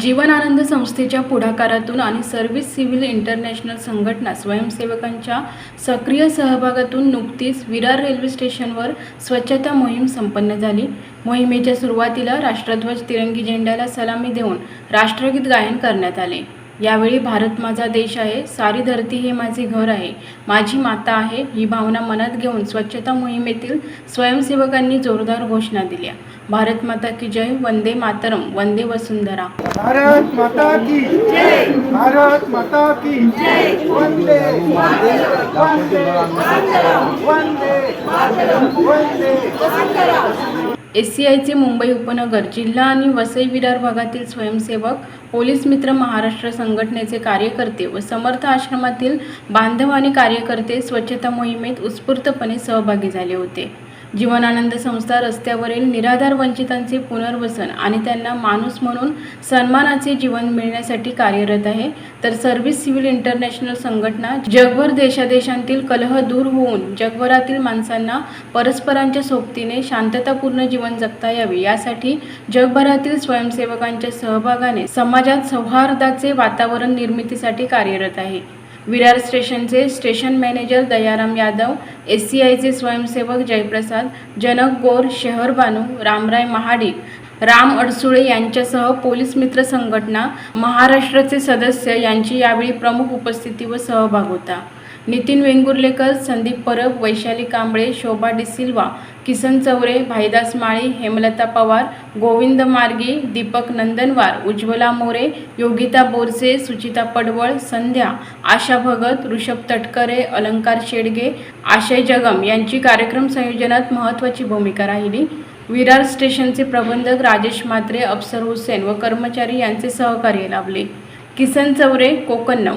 जीवन आनंद संस्थेच्या पुढाकारातून आणि सर्व्हिस सिव्हिल इंटरनॅशनल संघटना स्वयंसेवकांच्या सक्रिय सहभागातून नुकतीच विरार रेल्वे स्टेशनवर स्वच्छता मोहीम संपन्न झाली. मोहिमेच्या सुरुवातीला राष्ट्रध्वज तिरंगी झेंड्याला सलामी देऊन राष्ट्रगीत गायन करण्यात आले. यावेळी भारत माझा देश आहे सारी धरती हे माझे घर आहे माझी माता आहे ही भावना मनात घेऊन स्वच्छता मोहिमेतील स्वयंसेवकांनी जोरदार घोषणा दिल्या. भारत माता की जय वंदे मातरम वंदे वसुंधरा. भारत माता की जय भारत माता की जय वंदे वंदे वंदे वंदे एस सी आयचे मुंबई उपनगर जिल्हा आणि वसई विरार भागातील स्वयंसेवक पोलीस मित्र महाराष्ट्र संघटनेचे कार्यकर्ते व समर्थ आश्रमातील बांधव आणि कार्यकर्ते स्वच्छता मोहिमेत उत्स्फूर्तपणे सहभागी झाले होते. जीवनानंद संस्था रस्त्यावरील निराधार वंचितांचे पुनर्वसन आणि त्यांना माणूस म्हणून सन्मानाचे जीवन मिळण्यासाठी कार्यरत आहे. तर सर्व्हिस सिव्हिल इंटरनॅशनल संघटना जगभर देशादेशांतील कलह दूर होऊन जगभरातील माणसांना परस्परांच्या सोबतीने शांततापूर्ण जीवन जगता यावे. यासाठी जगभरातील स्वयंसेवकांच्या सहभागाने समाजात सौहार्दाचे वातावरण निर्मितीसाठी कार्यरत आहे. विरार स्टेशनचे station manager Dayaram Yadav S C आयचे स्वयंसेवक जयप्रसाद जनक गोर शहर बानू रामराय महाडिक राम अडसुळे यांच्यासह पोलीस मित्र संघटना महाराष्ट्राचे सदस्य यांची यावेळी प्रमुख उपस्थिती व सहभाग होता. नितीन वेंगुर्लेकर संदीप परब वैशाली कांबळे शोभा डिसिल्वा किसन चौरे भाईदास माळी हेमलता पवार गोविंद मार्गी दीपक नंदनवार उज्ज्वला मोरे योगिता बोरसे सुचिता पडवळ संध्या आशा भगत ऋषभ तटकरे अलंकार शेडगे आशय जगम यांची कार्यक्रम संयोजनात महत्त्वाची भूमिका राहिली. विरार स्टेशनचे प्रबंधक राजेश म्हात्रे अफसर हुसेन व कर्मचारी यांचे सहकार्य लाभले. किसन चौरे कोकण नऊ.